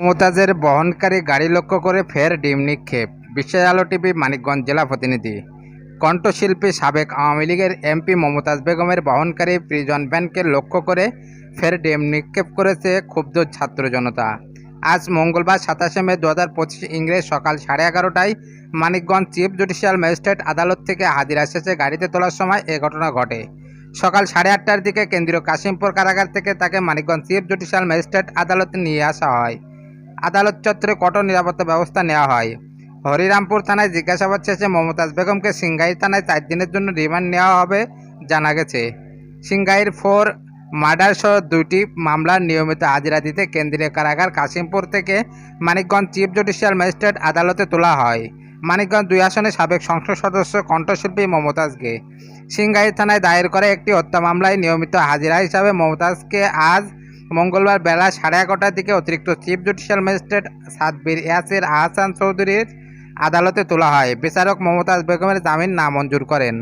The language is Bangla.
মমতাজের বহনকারী গাড়ি লক্ষ্য করে ফের ডিম নিক্ষেপ। বিশ্বের আলো টিভি, মানিকগঞ্জ জেলা প্রতিনিধি। কণ্ঠশিল্পী সাবেক আওয়ামী লীগের এমপি মমতাজ বেগমের বহনকারী প্রিজন ব্যানকে লক্ষ্য করে ফের ডিম নিক্ষেপ করেছে ক্ষুব্ধ ছাত্র জনতা। আজ মঙ্গলবার সাতাশে মে দু হাজার পঁচিশ ইংরেজ সকাল সাড়ে এগারোটায় মানিকগঞ্জ চিফ জুডিশিয়াল ম্যাজিস্ট্রেট আদালত থেকে হাজিরা শেষে গাড়িতে তোলার সময় এ ঘটনা ঘটে। সকাল সাড়ে আটটার দিকে কেন্দ্রীয় কাশিমপুর কারাগার থেকে তাকে মানিকগঞ্জ চিফ জুডিশিয়াল ম্যাজিস্ট্রেট আদালতে নিয়ে আসা হয়। আদালত চত্বরে কঠোর নিরাপত্তা ব্যবস্থা নেওয়া হয়। হরিরামপুর থানায় জিজ্ঞাসাবাদ শেষে মমতাজ বেগমকে সিংগাই থানায় চার দিনের জন্য রিমান্ড নেওয়া হবে জানা গেছে। সিংগাইর ফোর মার্ডার সহ দুইটি মামলার নিয়মিত হাজিরা দিতে কেন্দ্রীয় কারাগার কাশিমপুর থেকে মানিকগঞ্জ চিফ জুডিশিয়াল ম্যাজিস্ট্রেট আদালতে তোলা হয়। মানিকগঞ্জ দুই আসনে সাবেক সংসদ সদস্য কণ্ঠশিল্পী মমতাজকে। সিংগাই থানায় দায়ের করা একটি হত্যা মামলায় নিয়মিত হাজিরা হিসাবে মমতাজকে আজ মঙ্গলবার বেলা সাড়ে এগারোটার দিকে অতিরিক্ত chief judicial magistrate Sadbir Yasir Ahsan চৌধুরীর আদালতে তোলা হয়। বিচারক মমতাজ বেগমের জামিন নামঞ্জুর করেন।